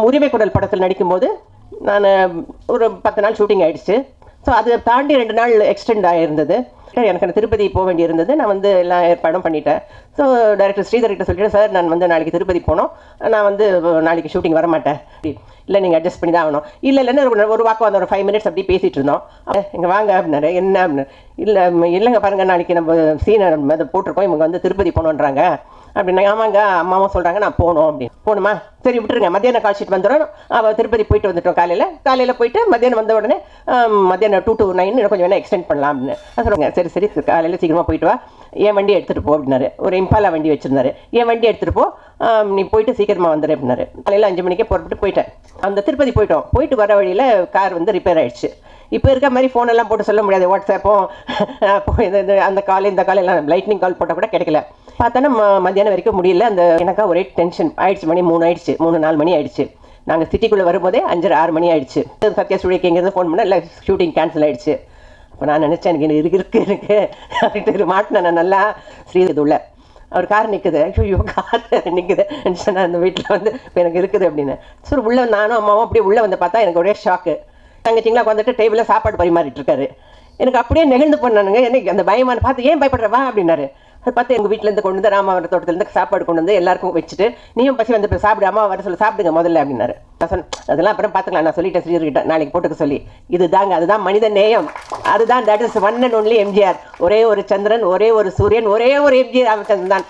உரிமை குடல் படத்தில் நடிக்கும்போது நான் ஒரு பத்து நாள் ஷூட்டிங் ஆயிடுச்சு. ஸோ அதை தாண்டி ரெண்டு நாள் எக்ஸ்டெண்ட் ஆகிருந்தது எனக்கு அந்த திருப்பதி போக வேண்டியிருந்தது. நான் வந்து எல்லா ஏற்பாடும் பண்ணிட்டேன். ஸோ டேரக்டர் ஸ்ரீதர்கிட்ட சொல்லிட்டேன் சார் நான் வந்து நாளைக்கு திருப்பதி போனோம் நான் வந்து நாளைக்கு ஷூட்டிங் வர மாட்டேன் இல்லை நீங்கள் அட்ஜஸ்ட் பண்ணி தான் ஆகணும். இல்லை இல்லைன்னு ஒரு- வாக்கு வாக்கம் அந்த ஒரு ஃபைவ் மினிட்ஸ் அப்படி பேசிகிட்டு இருந்தோம். இங்கே வாங்க அப்படின்னாரு. என்ன? அப்படின்னு இல்லை இல்லைங்க பாருங்கள் நாளைக்கு நம்ம சீனர் அதை போட்டிருக்கோம். இவங்க வந்து திருப்பதி போகணுன்றாங்க. அப்படின்னா ஆமாங்க அம்மாவும் சொல்கிறாங்க நான் போகணும் அப்படின்னு. போகணுமா? சரி விட்டுருங்க. மத்தியானம் காய்ச்சிட்டு வந்துடும் அவள் திருப்பதி போயிட்டு வந்துட்டோம் காலையில். காலையில் போயிட்டு மத்தியானம் வந்த உடனே மத்தியானம் டூ டூ நைன் கொஞ்சம் வேணால் எக்ஸ்டெண்ட் பண்ணலாம் அப்படின்னு. நான் சொல்லுங்க சரி சரி காலையில் சீக்கிரமாக போயிட்டு வா. என் வண்டி எடுத்துகிட்டு போ அப்படின்னாரு. ஒரு இம்பாலா வண்டி வச்சுருந்தாரு. என் வண்டி எடுத்துகிட்டு போ. நீ போயிட்டு சீக்கிரமாக வந்துடு அப்படின்னாரு. காலையில் அஞ்சு மணிக்கே புறப்பட்டு போயிட்டேன். அந்த திருப்பதி போயிட்டோம். போயிட்டு வர வழியில் கார் வந்து ரிப்பேர் ஆகிடுச்சு இப்போ இருக்க மாதிரி ஃபோனெல்லாம் போட்டு சொல்ல முடியாது. வாட்ஸ்அப்பும் அப்போ இது- இது அந்த கால் இந்த கால் எல்லாம் லைட்னிங் கால் போட்டால் கூட கிடைக்கல. பார்த்தோன்னா ம- மத்தியானம் வரைக்கும் முடியல. அந்த எனக்கா ஒரே டென்ஷன் ஆயிடுச்சு மணி மூணு ஆயிடுச்சு. மூணு நாலு மணி ஆயிடுச்சு. நாங்கள் சிட்டிக்குள்ளே வரும்போதே அஞ்சரை ஆறு மணி ஆயிடுச்சு. சத்யா ஸ்டுடியோக்கு எங்கேருந்து ஃபோன் பண்ணால் இல்லை ஷூட்டிங் கேன்சல் ஆயிடுச்சு. அப்போ நான் நினச்சேன் எனக்கு இது இருக்கு இருக்கு இருக்கு. அப்படின்ட்டு மாட்டினேன் நான் நல்லா ஸ்ரீ உள்ள அவர் கார் நிற்குது ஐயோ கார் நிற்குது நான் அந்த வீட்டில் வந்து இப்போ எனக்கு இருக்குது அப்படின்னு. சரி உள்ளே நானும் அம்மாவும் அப்படியே உள்ளே வந்து பார்த்தா எனக்கு ஒரே ஷாக்கு தங்கச்சிங்களா உட்காந்துட்டு டேபிளில் சாப்பாடு பரிமாறிட்டு இருக்காரு. எனக்கு அப்படியே நெகிழ்ந்து பண்ணானுங்க எனக்கு அந்த பயமான பார்த்து ஏன் பயப்படுறவா அப்படின்னாரு. பார்த்து எங்கள் வீட்டிலேருந்து கொண்டு வந்து ராமாவரம் தோட்டத்துலேருந்து சாப்பாடு கொண்டு வந்து எல்லாருக்கும் வச்சுட்டு நீயும் பசி வந்து சாப்பிடு அம்மா வர சொல்லி சாப்பிடுங்க முதல்ல அப்படின்னாரு. நான் சொன்னேன் அதெல்லாம் அப்புறம் பார்த்துக்கலாம் நான் சொல்லிட்டேன் ஸ்ரீர்கிட்ட நாளைக்கு போட்டுக்க சொல்லி. இதுதாங்க அதுதான் மனித நேயம். அதுதான் that is one and only MGR ஒரே ஒரு சந்திரன் ஒரே ஒரு சூரியன் ஒரே ஒரு எம்ஜிஆர் ராமச்சந்திரன் தான்.